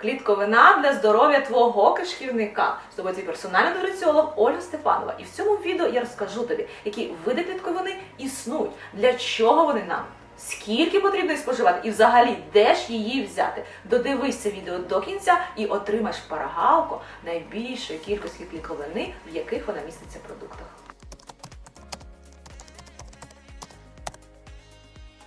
Клітковина для здоров'я твого кишківника. З тобою твій персональний нутриціолог Ольга Степанова. І в цьому відео я розкажу тобі, які види клітковини існують, для чого вони нам, скільки потрібно їх споживати, і взагалі де ж її взяти. Додивись це відео до кінця і отримаєш парагалку найбільшої кількості клітковини, в яких вона міститься в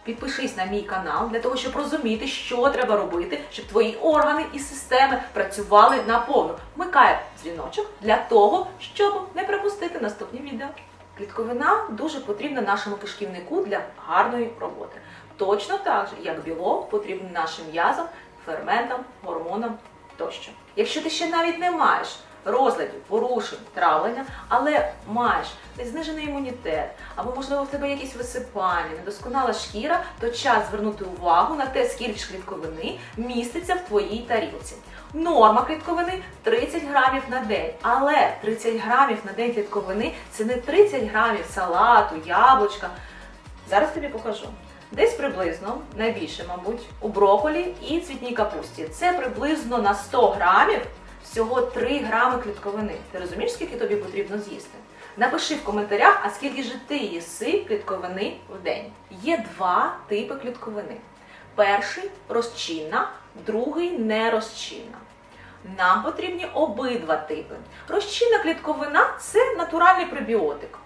Підпишись на мій канал для того, щоб розуміти, що треба робити, щоб твої органи і системи працювали наповну. Вмикай дзвіночок для того, щоб не пропустити наступні відео. Клітковина дуже потрібна нашому кишківнику для гарної роботи. Точно так же, як білок потрібен нашим м'язам, ферментам, гормонам тощо. Якщо ти ще навіть не маєш розладів, порушень, травлення, але маєш знижений імунітет, або можливо в тебе якісь висипання, недосконала шкіра, то час звернути увагу на те, скільки клітковини міститься в твоїй тарілці. Норма клітковини 30 грамів на день. Але 30 грамів на день клітковини це не 30 грамів салату, яблучка. Зараз тобі покажу. Десь приблизно, найбільше, мабуть, у броколі і цвітній капусті. Це приблизно на 100 грамів всього 3 грами клітковини. Ти розумієш, скільки тобі потрібно з'їсти? Напиши в коментарях, а скільки ж ти їси клітковини в день. Є два типи клітковини. Перший розчинна, другий нерозчинна. Нам потрібні обидва типи. Розчинна клітковина це натуральний пребіотик.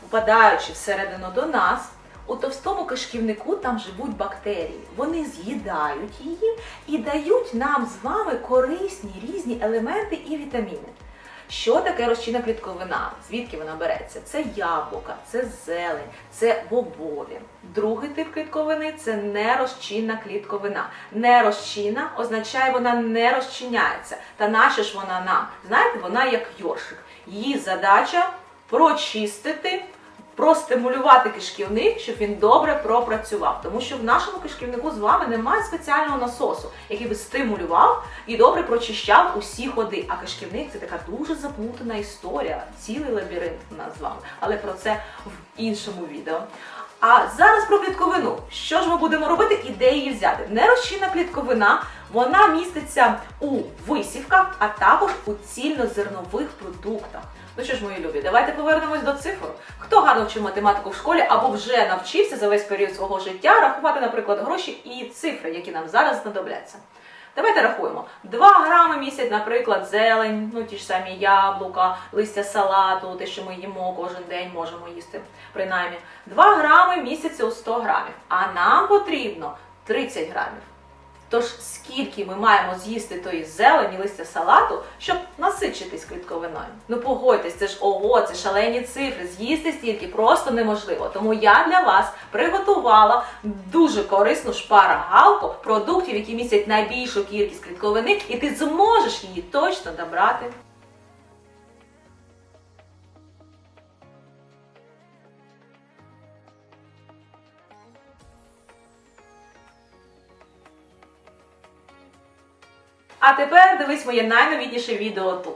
Попадаючи всередину до нас, у товстому кишківнику там живуть бактерії. Вони з'їдають її і дають нам з вами корисні різні елементи і вітаміни. Що таке розчинна клітковина? Звідки вона береться? Це яблука, це зелень, це бобові. Другий тип клітковини це нерозчинна клітковина. Нерозчинна означає, вона не розчиняється. Та наша ж вона нам? Знаєте, вона як йоршик. Її задача прочистити простимулювати кишківник, щоб він добре пропрацював. Тому що в нашому кишківнику з вами немає спеціального насосу, який би стимулював і добре прочищав усі ходи. А кишківник це така дуже заплутана історія, цілий лабіринт у нас з вами. Але про це в іншому відео. А зараз про клітковину. Що ж ми будемо робити і де її взяти? Нерозчинна клітковина, вона міститься у висівках, а також у цільнозернових продуктах. Ну що ж, мої любі, давайте повернемось до цифр. Хто гарно вчив математику в школі або вже навчився за весь період свого життя рахувати, наприклад, гроші і цифри, які нам зараз знадобляться. Давайте рахуємо. 2 грами місяць, наприклад, зелень, ну ті ж самі яблука, листя салату, те, що ми їмо кожен день, можемо їсти, принаймні. 2 грами місяця у 100 грамів. А нам потрібно 30 грамів. Тож скільки ми маємо з'їсти тої зелені, листя салату, щоб насичитись клітковиною? Ну погодьтесь, це ж ого, це шалені цифри. З'їсти стільки просто неможливо. Тому я для вас приготувала дуже корисну шпарагалку продуктів, які містять найбільшу кількість клітковини, і ти зможеш її точно добрати. А тепер дивись моє найновітніше відео тут.